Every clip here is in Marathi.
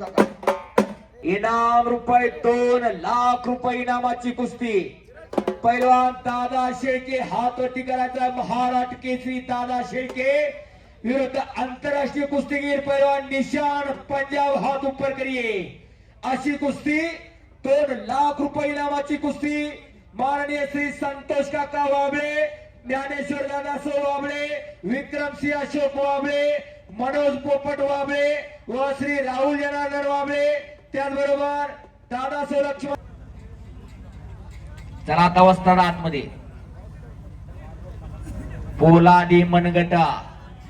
काका इनाम रुपये दोन लाख रुपये इनामाची कुस्ती. पैलवान दादा शेळके हातवरती करायचा महाराष्ट्र केसरी दादा शेळके. विरुद्ध आंतरराष्ट्रीय कुस्तीगीर पैलवान निशान पंजाब हात उपर करिये अशी कुस्ती दोन लाख रुपये इनामाची कुस्ती. माननीय श्री संतोष काका वाबळे ज्ञानेश्वर दादा सो वाबळे विक्रमसिंह अशोक वाबळे मनोज पोपट वाबळे व श्री राहुल जनार्दन वाबळे त्याचबरोबर दादा लक्ष्मण चला आता वस्ताद आतमध्ये. पोलादी मनगटा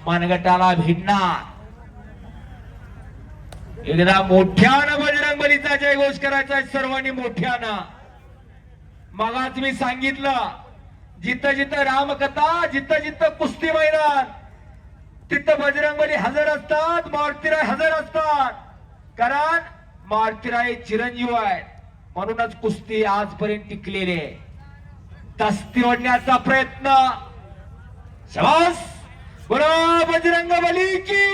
मनगटाला भिडणार. एकदा मोठ्यानं बजरंग बलीचा जयघोष करायचा आहे सर्वांनी मोठ्यानं. मगाच मी सांगितलं जिथं जिथं रामकथा जिथं जिथं कुस्ती मैदान तिथं बजरंगबली हजर असतात मारुतीराय हजर असतात. कारण मारुतीराय चिरंजीव आहे म्हणूनच कुस्ती आजपर्यंत टिकलेली आहे. तस्ती ओढण्याचा प्रयत्न. शबास! बजरंग बली की!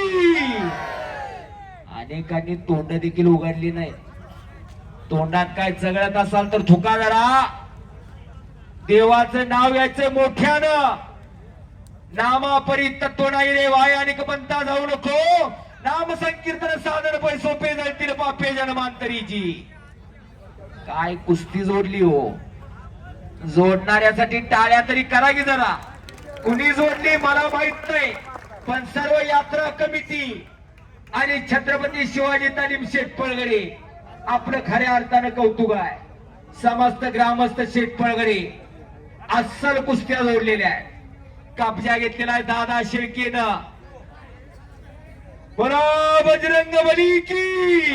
अनेकांनी तोंड देखील उघडली नाही. तोंडात काय चगळत असाल तर थुका जरा देवाचं नाव यायचं मोठ्यानं. नामापरी तत्व नाही रे वाय आणि बनता जाऊ नको. नाम संकीर्तन साधन पै सोपे जातील पापे जन्मांतरीची. काय कुस्ती जोडली हो. जोडणाऱ्यासाठी टाळ्या तरी करा की जरा. कुणी जोडली मला माहीत नाही पण सर्व यात्रा कमिटी आणि छत्रपती शिवाजी तालीम शेठ पळगडे आपलं खऱ्या अर्थानं कौतुक आहे. समस्त ग्रामस्थ शेठ पळगडे अस्सल कुस्त्या जोडलेल्या आहेत. कब्जा घेतलेला आहे दादा शेळकेनं. बरा बजरंग बली की.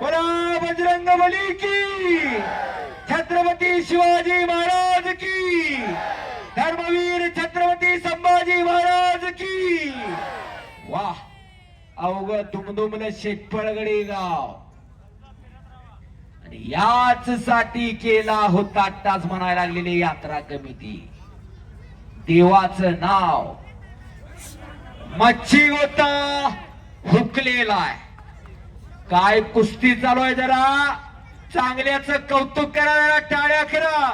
बरा बजरंग बली की. छत्रपती शिवाजी महाराज की. धर्मवीर छत्रपती संभाजी महाराज की. वा अवघ दुमदुमलं शेटपळगडे गाव. आणि याच साठी केला होता आत्ताच म्हणायला लागलेली यात्रा कमिटी. देवाचं नाव मच्छी होता हुकलेला आहे. काय कुस्ती चालू आहे जरा? चांगल्याच कौतुक करा जरा टाळ्या करा.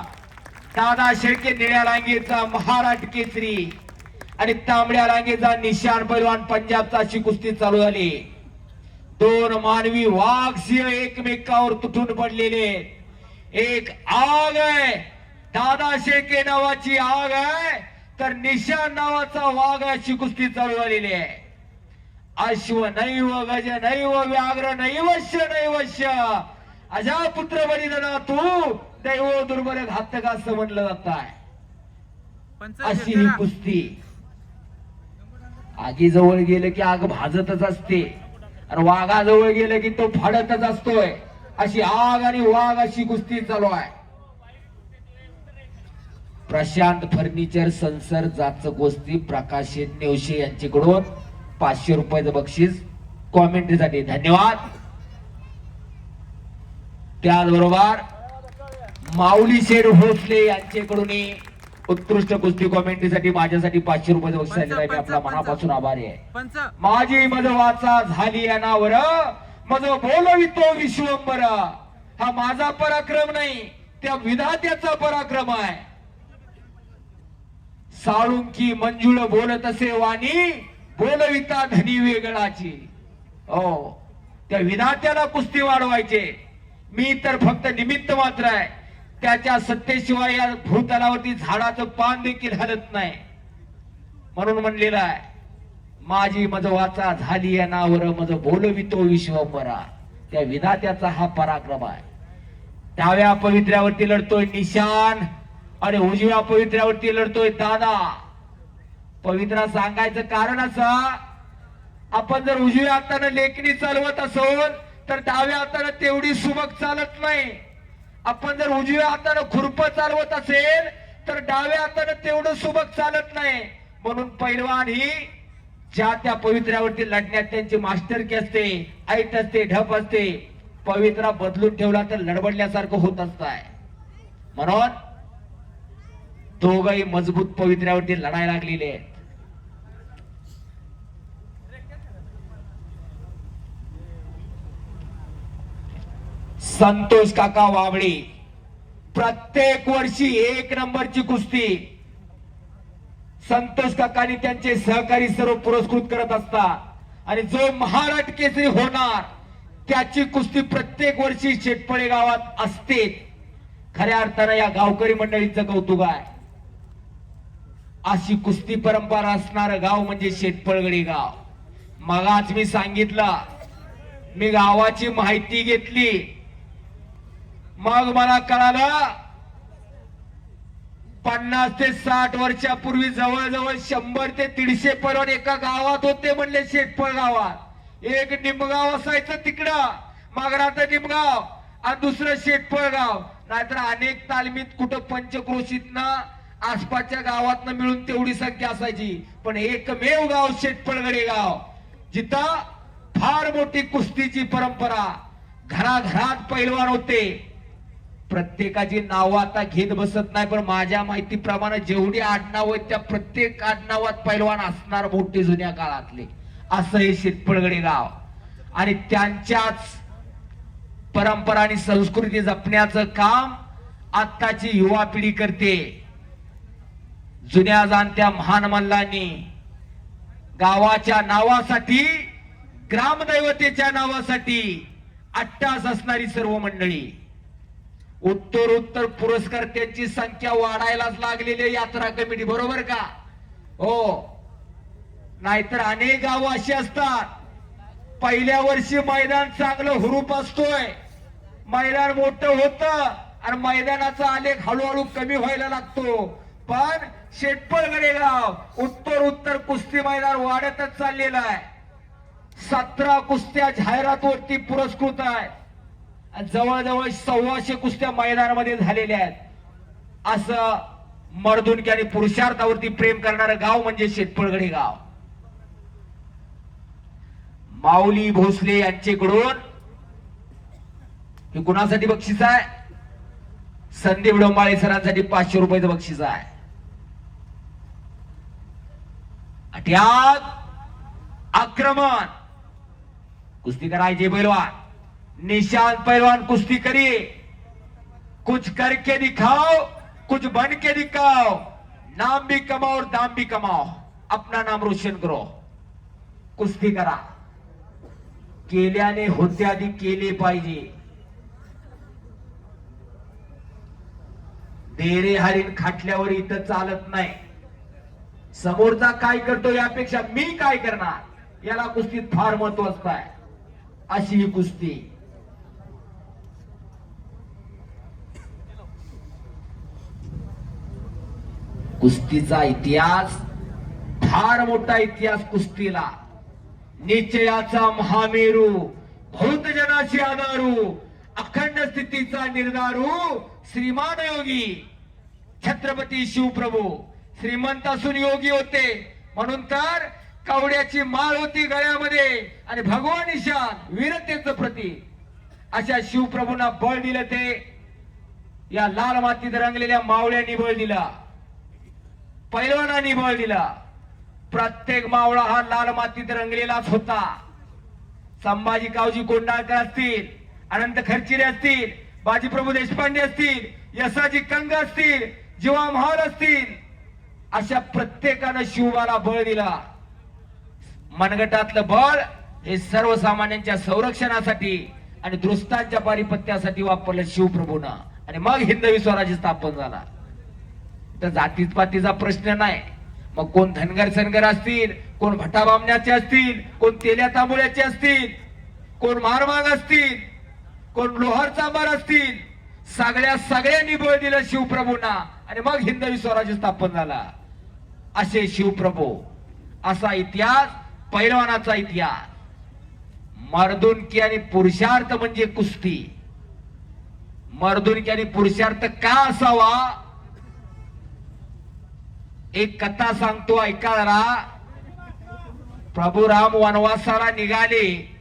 दादा शेळके निळ्या रांगेचा महाराष्ट्र केसरी आणि तांबड्या रांगेचा निशान पैलवान पंजाबचा अशी कुस्ती चालू झाली. दोन मानवी वाघ सिंह एकमेकावर तुटून पडलेले. एक आग आहे. दादा शेळके नावाची आग आहे. तर निशान नावाचा वाघ अशी कुस्ती चालू झालेली आहे. अश्व नैव गज नैव व्याघ्र नैवश्य नैवश्य. अजा पुत्र बलिदाना तू दैव दुर्बल घातक असं म्हणलं जात आहे. अशी ही कुस्ती. आगीजवळ गेलं की आग भाजतच असते. आणि वाघाजवळ गेलं की तो फाडतच असतोय. अशी आग आणि वाघ अशी कुस्ती चालू आहे. प्रशांत फर्निचर संसर जाच गोष्टी प्रकाश नेवशे यांच्याकडून पाचशे रुपयाचं बक्षीस कॉमेंट्रीसाठी. धन्यवाद. त्याचबरोबर माऊली शेड भोसले यांच्याकडून उत्कृष्ट कुस्ती कॉमेंट्रीसाठी माझ्यासाठी पाचशे रुपयाचं बक्षीस मी आपला मनापासून आभारी आहे. माझी मज वाचा झाली अनावर मज बोलवितो विश्वंबर हा माझा पराक्रम नाही त्या विधात्याचा पराक्रम आहे. साळुंकी मंजुळ बोलत असे वाणी बोलविता धनी वेगळाची. हो त्या विधात्याला कुस्ती वाढवायचे. मी तर फक्त निमित्त मात्र आहे. त्याच्या सत्तेशिवाय या भूतलावरती झाडाचं पान देखील हलत नाही. म्हणून म्हणलेलं आहे माझी मज वाचा झाली या नावर मज बोलवितो विश्वपरा त्या विधात्याचा हा पराक्रम आहे. डाव्या पवित्र्यावरती लढतोय निशान आणि उजव्या पवित्र्यावरती लढतोय दादा. पवित्रा सांगायचं कारण असं आपण जर उजव्या हाताने लेखणी चालवत असोल तर डाव्या हाताने तेवढी सुबक चालत नाही. आपण जर उजव्या हाताने खुरप चालवत असेल तर डाव्या हाताने तेवढं सुबक चालत नाही. म्हणून पैलवान ही ज्या त्या पवित्र्यावरती लढण्यात त्यांची मास्टरकी असते ऐट असते ढप असते पवित्रा बदलून ठेवला तर लडबडल्यासारखं होत असत म्हणून दोघही मजबूत पवित्र्यावरती लढायला लागलेले आहेत. संतोष काका वाबळे प्रत्येक वर्षी एक नंबरची कुस्ती. संतोष काकांनी त्यांचे सहकारी सर्व पुरस्कृत करत असतात. आणि जो महाराष्ट्र केसरी होणार त्याची कुस्ती प्रत्येक वर्षी शेटपळे गावात असते. खऱ्या अर्थानं या गावकरी मंडळीचं कौतुक आहे. अशी कुस्ती परंपरा असणार गाव म्हणजे शेतपळगडी गाव. मगाच मी सांगितलं मी गावाची माहिती घेतली. मग मला कळालं पन्नास ते साठ वर्षापूर्वी जवळजवळ शंभर ते दीडशे परवड एका गावात होते म्हणले शेटपळ गावात. एक निमगाव असायचं तिकडं मागराचं निमगाव आणि दुसरं शेटपळ गाव. नाहीतर अनेक तालमीत कुठं पंचक्रोशीतनं आसपासच्या गावातनं मिळून तेवढी संख्या असायची. पण एकमेव गाव शेटपळगडे गाव जिथं फार मोठी कुस्तीची परंपरा घराघरात पैलवान होते. प्रत्येकाची नावं आता घेत बसत नाही पण माझ्या माहितीप्रमाणे जेवढी आडनाव आहेत त्या प्रत्येक आडनावात पैलवान असणार मोठे जुन्या काळातले. असं हे शेतपळगडे गाव. आणि त्यांच्याच परंपरा आणि संस्कृती जपण्याचं काम आत्ताची युवा पिढी करते. जुन्या जाणत्या महान मल्लांनी गावाच्या नावासाठी ग्रामदैवतेच्या नावासाठी अट्टास असणारी सर्व मंडळी उत्तर उत्तर पुरस्कर्त्यांची संख्या वाढायलाच लागलेली यात्रा कमिटी बरोबर का? हो. नाहीतर अनेक गाव अशी असतात पहिल्या वर्षी मैदान चांगलं हुरूप असतोय मैदान मोठं होतं आणि मैदानाचा आलेख हळूहळू कमी व्हायला लागतो. पण शेटपळगडे गाव उत्तर उत्तर कुस्ती मैदान वाढतच चाललेलं आहे. सतरा कुस्त्या जाहिरातवरती पुरस्कृत आहे. आणि जवळजवळ सव्वाशे कुस्त्या मैदानामध्ये झालेल्या आहेत. असं मर्दुनकी आणि पुरुषार्थावरती प्रेम करणारं गाव म्हणजे शेतपळगडे गाव माऊली भोसले यांच्याकडून हे कुणासाठी बक्षीस आहे? संदीप डोंबाळे सरांसाठी पाचशे रुपयाचं बक्षीस आहे. अट्यात आक्रमण. कुस्ती करायचे पैलवान. निशांत पहलवान कुस्ती करिए कुछ करके दिखाओ कुछ बन के दिखाओ. नाम भी कमाओ और दाम भी कमाओ. अपना नाम रोशन करो. कुस्ती करा. केल्याने होते आधी केले पाहिजे. देरे हरीण खाटल्यावर इथं चालत नाही. समोरचा काय करतो यापेक्षा मी काय करणार? याला कुस्तीत फार महत्त्व असत आहे अशी ही कुस्ती. कुस्तीचा इतिहास फार मोठा इतिहास कुस्तीला. निश्चयाचा महामेरू भूतजनाची आधारू अखंड स्थितीचा निर्धारू श्रीमान योगी छत्रपती शिवप्रभू. श्रीमंत असून योगी होते. म्हणून तर कवड्याची माळ होती गळ्यामध्ये आणि भगवान ईशान वीरतेचं प्रतीक. अशा शिवप्रभूंना बळ दिलं ते. या लाल मातीत रंगलेल्या मावळ्यांनी बळ दिला. पैलवानांनी बळ दिला. प्रत्येक मावळा हा लाल मातीत रंगलेलाच होता. संभाजी कावजी कोंडाळकर असतील अनंत खर्चिरे असतील बाजीप्रभू देशपांडे असतील यसाजी कंग असतील जीवा महाल असतील अशा प्रत्येकानं शिवबाला बळ दिला. मनगटातलं बळ हे सर्वसामान्यांच्या संरक्षणासाठी आणि दृष्टांच्या पारिपत्यासाठी वापरलं शिवप्रभूनं. आणि मग हिंदवी स्वराज्य स्थापन झाला. तर जातीत पातीचा प्रश्न नाही. मग कोण धनगर सनगर असतील कोण भटाबामण्याचे असतील कोण तेल्या तांबुळ्याचे असतील कोण मारमाग असतील कोण लोहार चांबार असतील सगळ्या सगळ्यांनी बळ दिलं शिवप्रभूंना. आणि मग हिंदवी स्वराज्य स्थापन झाला. असे शिवप्रभू असा इतिहास पैलवानाचा इतिहास. मर्दुनकी आणि पुरुषार्थ म्हणजे कुस्ती. मर्दुनकी आणि पुरुषार्थ का असावा? एक कथा सांगतो ऐका जरा. प्रभू राम वनवासाला निघाले.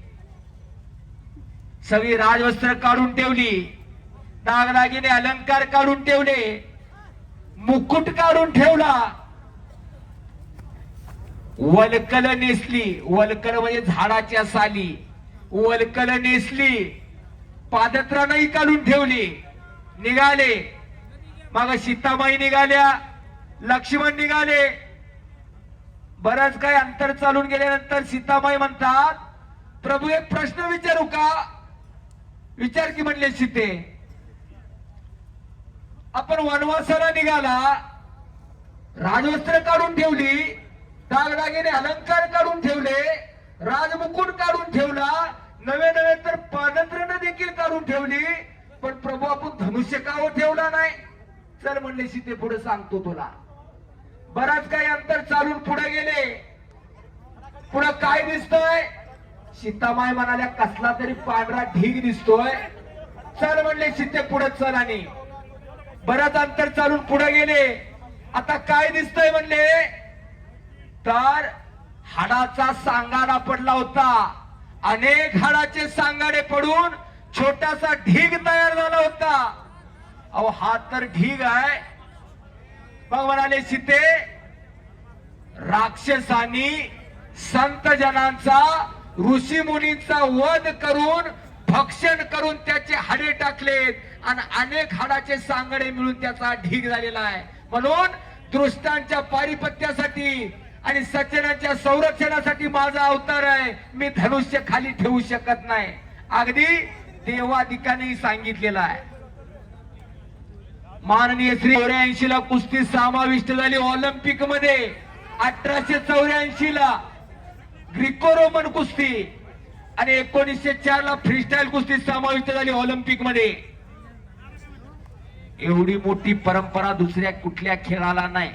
सगळी राजवस्त्र काढून ठेवली. दागदागिने अलंकार काढून ठेवले. मुकुट काढून ठेवला. वलकल नेसली. वलकल म्हणजे झाडाच्या साली. वलकल नेसली. पादत्राणही काढून ठेवली. निघाले. मग सीतामाई निघाल्या. लक्ष्मण निघाले. बरंच काही अंतर चालून गेल्यानंतर सीतामाई म्हणतात प्रभू एक प्रश्न विचारू का? विचार की म्हणले सीते. आपण वनवासाला निघाला राजवस्त्र काढून ठेवली दागदागिने अलंकार काढून ठेवले राजमुकुट काढून ठेवला नवे नवे तर पादत्रण देखील काढून ठेवली पण प्रभू आपण धनुष्य काव हो ठेवला नाही? चल म्हणले सीते पुढे सांगतो तुला. बराच काही अंतर चालून पुढे गेले. पुढे काय दिसतोय? सीतामाय म्हणाल्या कसला तरी पांढरा ढीग दिसतोय. चल म्हणले सीते पुढे चल आणि बरंच अंतर चालून पुढे गेले. आता काय दिसतंय म्हणले? तर हाडाचा सांगाडा पडला होता. अनेक हाडाचे सांगाडे पडून छोटासा ढीग तयार झाला होता. अहो हा तर ढीग आहे. मग म्हणाले सीते राक्षसांनी संत जनांचा ऋषी मुनींचा वध करून भक्षण करून त्याचे हाडे टाकलेत. आणि अनेक हाडाचे सांगडे मिळून त्याचा ढीग झालेला आहे. म्हणून दृष्टांच्या पारिपत्यासाठी आणि सज्जनांच्या संरक्षणासाठी माझा अवतार आहे. मी धनुष्य खाली ठेवू शकत नाही. अगदी देवाधिकाने सांगितलेलं आहे. माननीय श्री चौऱ्याऐंशी ला कुस्ती समाविष्ट झाली ऑलिम्पिकमध्ये. अठराशे चौऱ्याऐंशी ला ग्रिको रोमन कुस्ती. आणि एकोणीसशे चार ला फ्रीस्टाईल कुस्ती समाविष्ट झाली ऑलिम्पिकमध्ये. एवढी मोठी परंपरा दुसऱ्या कुठल्या खेळाला नाही.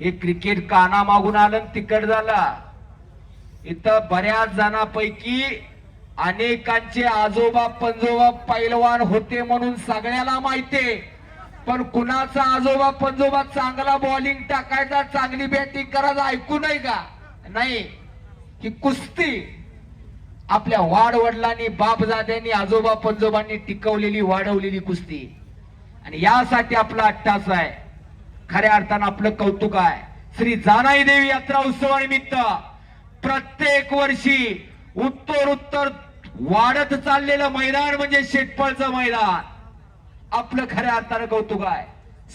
हे क्रिकेट काना मागून आलं तिकड झाला. इथं बऱ्याच जणांपैकी अनेकांचे आजोबा पंजोबा पैलवान होते म्हणून सगळ्याला माहितीये पण कुणाचा आजोबा पंजोबा चांगला बॉलिंग टाकायचा चांगली बॅटिंग करायचं ऐकू नाही का? नाही. की कुस्ती. आपल्या वाडवडिलांनी बापजाद्यांनी आजोबा पंजोबांनी टिकवलेली वाढवलेली कुस्ती. आणि यासाठी आपला अट्टास आहे. खऱ्या अर्थानं आपलं कौतुक आहे. श्री जानाई देवी यात्रा उत्सवानिमित्त प्रत्येक वर्षी उत्तर उत्तर वाढत चाललेलं मैदान म्हणजे शेटपळचं मैदान. आपलं खऱ्या अर्थानं कौतुक आहे.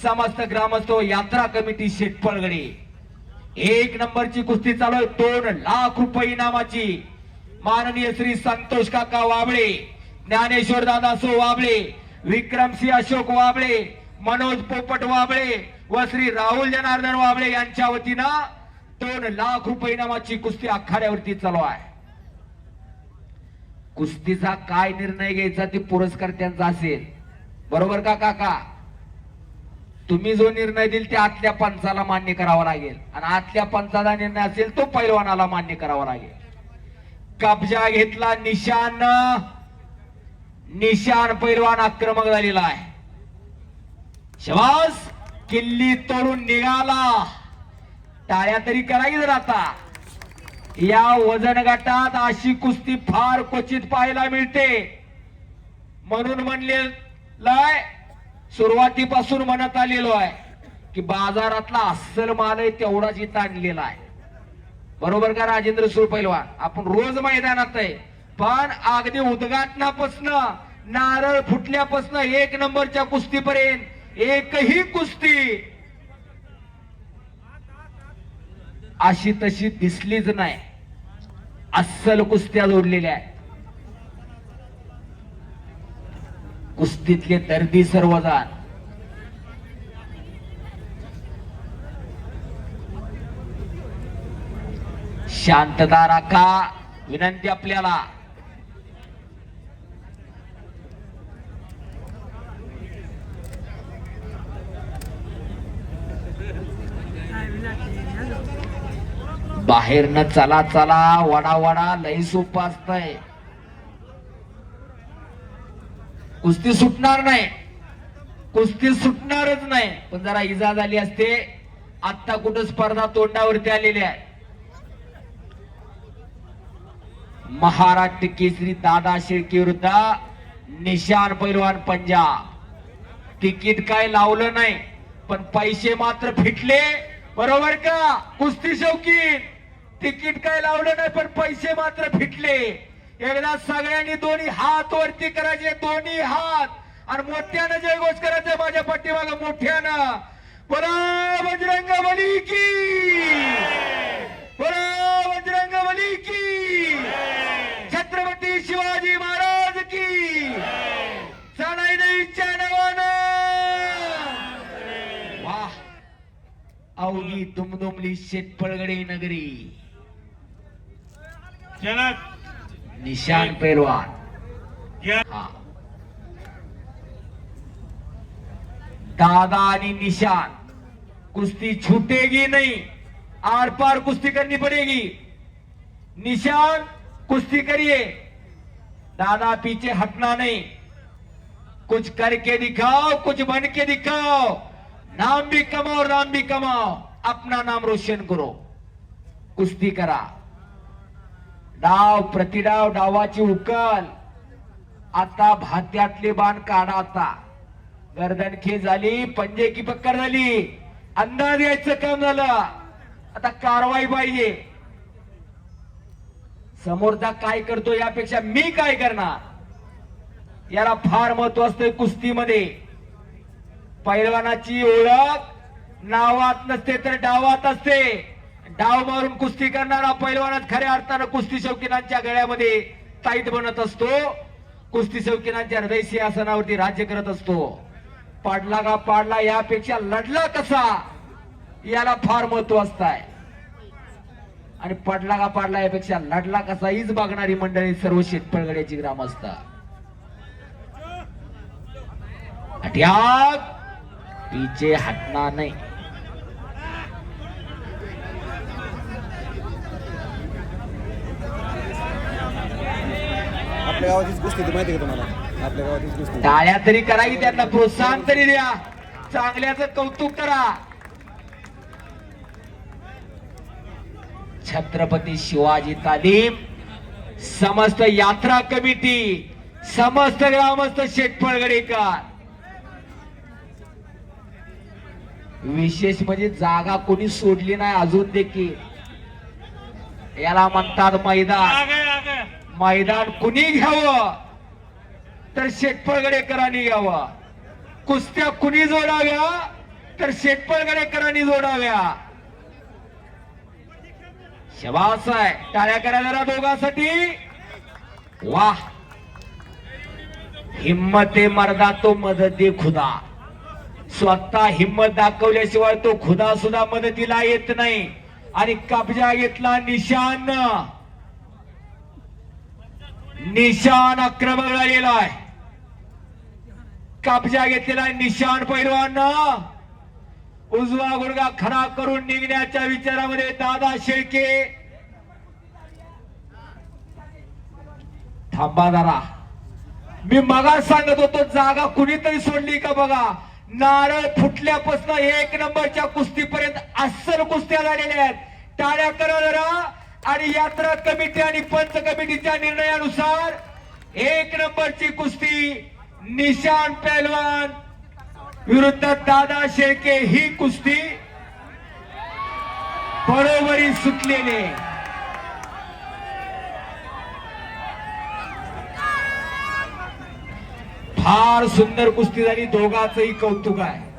समस्त ग्रामस्थ यात्रा कमिटी शेटपळगडी. एक नंबरची कुस्ती चालू आहे. दोन लाख रुपये इनामाची. माननीय श्री संतोष काका वाबळे ज्ञानेश्वर दादासो वाबळे विक्रमसिंह अशोक वाबळे मनोज पोपट वाबळे व श्री राहुल जनार्दन वाबळे यांच्या वतीनं दोन लाख रुपये इनामाची कुस्ती आखाड्यावरती चालू आहे. कुस्तीचा काय निर्णय घ्यायचा ते पुरस्कार त्यांचा असेल. बरोबर का काका? तुम्ही जो निर्णय देईल ते आतल्या पंचाला मान्य करावा लागेल. आणि आतल्या पंचाचा निर्णय असेल तो पैलवानाला मान्य करावा लागेल. कब्जा घेतला निशान निशान पैलवान आक्रमक झालेला आहे. शवास किल्ली तोडून निघाला. टाळ्या तरी करायचं आता. या वजन गटात अशी कुस्ती फार क्वचित पाहायला मिळते. म्हणून म्हणलेलं सुरुवातीपासून म्हणत आलेलो आहे की बाजारातला अस्सल माल आहे तेवढाच इथं आणलेला आहे. बरोबर का राजेंद्र सूर आपण रोज मैदानात आहे. पण अगदी उद्घाटनापासनं नारळ फुटल्यापासनं एक नंबरच्या कुस्तीपर्यंत एकही कुस्ती अशी तशी दिसलीच नाही. अस्सल कुस्त्या जोडलेल्या आहेत. कुस्तीतले दर्दी सर्वजण. शांतता राखा विनंती आपल्याला. बाहेर न चला चला वडा वडा लई सोपं असतंय. कुस्ती सुटणार नाही. कुस्ती सुटणारच नाही. पण जरा इजा झाली असते. आत्ता कुठं स्पर्धा तोंडावरती आलेली आहे? महाराष्ट्र केसरी दादा शेळके विरुद्ध निशान पैलवान पंजाब. तिकीट काय लावलं नाही पण पैसे मात्र फिटले. बरोबर का? कुस्ती शौकीन. तिकीट काय लावलं नाही पण पैसे मात्र फिटले. एकदा सगळ्यांनी दोन्ही हात वरती करायचे दोन्ही हात. आणि मोठ्यानं जयघोष करायचे माझ्या पाठीमाग मोठ्यानं. बोला बजरंग बली की. बोला बजरंग बली की छत्रपती शिवाजी महाराज की नावानं वाह अवघी दुमदुमली शेतपळगडे नगरी. जनक! निशान पैलवान. हा. दादा आणि निशान कुस्ती छूटेगी नहीं आर पार कुश्ती करनी पड़ेगी. निशान कुश्ती करिए. दादा पीछे हटना नहीं. कुछ करके दिखाओ कुछ बन के दिखाओ। नाम भी कमाओ नाम भी कमाओ। अपना नाम रोशन करो। कुस्ती करा। डाव प्रतिडाव डावाची उकल। आता भात्यातले बाण काढा आता। गर्दनखी झाली पंजे की पक्कर झाली। अंदाज यायचं काम झालं. आता कारवाई पाहिजे. समोरचा काय करतो यापेक्षा मी काय करणार? याला फार महत्त्व असतंय कुस्तीमध्ये. पैलवानाची ओळख नावात नसते तर डावात असते. डाव मारून कुस्ती करणारा पैलवानात खऱ्या अर्थानं कुस्ती शौकीनांच्या गळ्यामध्ये ताईत बनत असतो. कुस्ती शौकीनांच्या हृदय सिंहासनावरती राज्य करत असतो. पाडला का पाडला यापेक्षा लढला कसा? याला फार महत्त्व असतंय. आणि पडला का पाडला यापेक्षा लढला कसा? हीच बघणारी मंडळी सर्व शेतपळगड्याची ग्रामस्थ. अट्याक पीछे हटना नहीं. आपल्या ती माहिती का तुम्हाला? आपल्या कुस्ती टाळ्या तरी करा की त्यांना प्रोत्साहन तरी द्या. चांगल्याचं कौतुक करा. छत्रपती शिवाजी तालीम समस्त यात्रा कमिटी समस्त ग्रामस्थ शेटफळगडेकर. विशेष म्हणजे जागा कोणी सोडली नाही अजून देखील. याला म्हणतात मैदान. मैदान कुणी घ्यावं? तर शेटपळगडेकरांनी घ्यावं कुस्त्या कुणी जोडाव्या? तर शेटपळगडेकरांनी जोडाव्या. शबास आहे टाळ्या करा जरा दोघांसाठी. वाह. हिम्मते मर्दा तो मदत दे खुदा. स्वतः हिम्मत दाखवल्याशिवाय तो खुदा सुद्धा मदतीला येत नाही. आणि कब्जा घेतला निशान. निशान आक्रमक गेलाय कब्जा घेतलेला निशान पैलवान. उजवा गुडगा खरा करून निघण्याच्या विचारामध्ये दादा शेळके. थांबा जरा. मी मगा सांगत होतो जागा कुणीतरी सोडली का बघा? नारळ फुटल्यापासून एक नंबरच्या कुस्तीपर्यंत अस्सल कुस्त्या झालेल्या आहेत. टाळ्या करा जरा आणि यात्रा कमिटी आणि पंच कमिटीच्या निर्णयानुसार एक नंबरची कुस्ती निशान पहलवान विरुद्ध दादा शेळके ही कुस्ती बरोबरी सुटलेली फार सुंदर कुस्ती झाली. दोघांचंही कौतुक आहे.